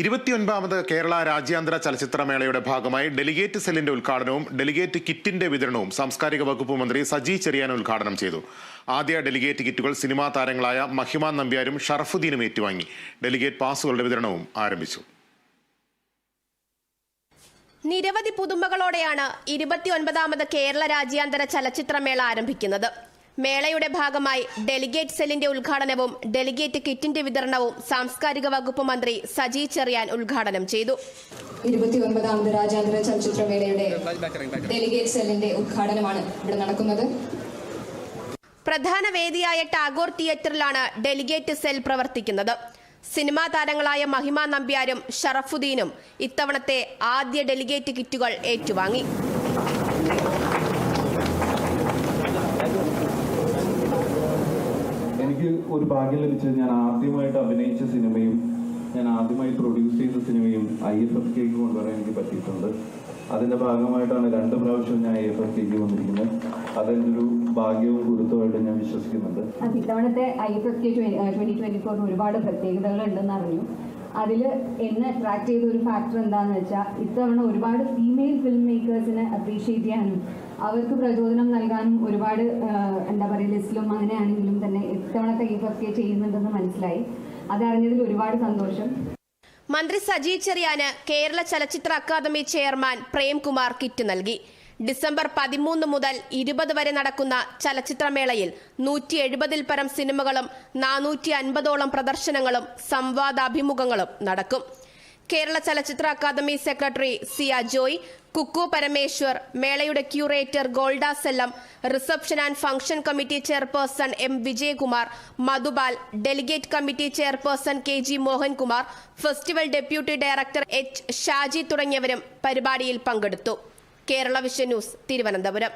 ഇരുപത്തിയൊൻപതാമത് കേരള രാജ്യാന്തര ചലച്ചിത്രമേളയുടെ ഭാഗമായി ഡെലിഗേറ്റ് സെല്ലിന്റെ ഉദ്ഘാടനവും ഡെലിഗേറ്റ് കിറ്റിന്റെ വിതരണവും സാംസ്കാരിക വകുപ്പ് മന്ത്രി സജി ചെറിയാൻ ഉദ്ഘാടനം ചെയ്തു. ആദ്യ ഡെലിഗേറ്റ് കിറ്റുകൾ സിനിമാ താരങ്ങളായ മഹിമ നമ്പ്യാരും ഷറഫുദ്ദീനും ഏറ്റുവാങ്ങി. ഡെലിഗേറ്റ് പാസുകളുടെ വിതരണവും ആരംഭിച്ചു. നിരവധി പുതുമകളോടെയാണ് ഇരുപത്തിയൊൻപതാമത് കേരള രാജ്യാന്തര ചലച്ചിത്രമേള ആരംഭിക്കുന്നത്. മേളയുടെ ഭാഗമായി ഡെലിഗേറ്റ് സെല്ലിന്റെ ഉദ്ഘാടനവും ഡെലിഗേറ്റ് കിറ്റിന്റെ വിതരണവും സാംസ്കാരിക വകുപ്പ് മന്ത്രി സജി ചെറിയാൻ ഉദ്ഘാടനം ചെയ്തു. ഇരുപത്തിയൊൻപതാമത് രാജ്യാന്തര ചലച്ചിത്രമേളയുടെ ഡെലിഗേറ്റ് സെല്ലിന്റെ ഉദ്ഘാടനമാണ് ഇവിടെ നടക്കുന്നത്. പ്രധാന വേദിയായ ടാഗോർ തിയേറ്ററിലാണ് ഡെലിഗേറ്റ് സെൽ പ്രവർത്തിക്കുന്നത്. സിനിമാ താരങ്ങളായ മഹിമ നമ്പ്യാരും ഷറഫുദ്ദീനും ഇത്തവണത്തെ ആദ്യ ഡെലിഗേറ്റ് കിറ്റുകൾ ഏറ്റുവാങ്ങി. എനിക്ക് ഒരു ഭാഗ്യം ലഭിച്ചത് ഞാൻ ആദ്യമായിട്ട് അഭിനയിച്ച സിനിമയും ഞാൻ ആദ്യമായി പ്രൊഡ്യൂസ് ചെയ്ത സിനിമയും ഐ എഫ് എഫ് കെക്ക് കൊണ്ടുവരാൻ എനിക്ക് പറ്റിയിട്ടുണ്ട്. അതിന്റെ ഭാഗമായിട്ടാണ് രണ്ട് പ്രാവശ്യം ഞാൻ ഐ എഫ് എഫ് കെക്ക് വന്നിരിക്കുന്നത്. അതെന്റെ ഒരു ഭാഗ്യവും ഗുരുത്വമായിട്ട് ഞാൻ വിശ്വസിക്കുന്നുണ്ട്. ഇത്തവണത്തെ I F F K twenty twenty ഫോറിന് ഒരുപാട് പ്രത്യേകതകൾ ഉണ്ടെന്ന് അറിഞ്ഞു അതിൽ എന്നെ അട്രാക്ട് ചെയ്ത ഒരു ഫാക്ടർ എന്താണെന്ന് വെച്ചാൽ ഇത്തവണ ഒരുപാട് ഫീമെയിൽ ഫിലിം മേക്കേഴ്സിനെ അപ്രീഷിയേറ്റ് ചെയ്യാനും അവർക്ക് പ്രചോദനം നൽകാനും ഒരുപാട് എന്താ ഇത്തവണത്തെ ഈ എഫ് ചെയ്യുന്നുണ്ടെന്ന് മനസ്സിലായി. അതറിഞ്ഞതിൽ ഒരുപാട് സന്തോഷം. മന്ത്രി സജി ചെറിയാന് Kerala Chalachitra academy chairman Premkumar kit നൽകി. ഡിസംബർ പതിമൂന്ന് മുതൽ ഇരുപത് വരെ നടക്കുന്ന ചലച്ചിത്രമേളയിൽ നൂറ്റി എഴുപതിൽ പരം സിനിമകളും നാനൂറ്റി അൻപതോളം പ്രദർശനങ്ങളും സംവാദാഭിമുഖങ്ങളും നടക്കും. Kerala Chalachitra academy secretary C Ajoy Kukku Parameshwar മേളയുടെ curator Golda Sellam reception and function committee chairperson M Vijayakumar Madhupal delegate committee chairperson K G Mohankumar festival deputy director H Shaji തുടങ്ങിയവരും പരിപാടിയിൽ പങ്കെടുത്തു. Kerala vision news Thiruvananthapuram.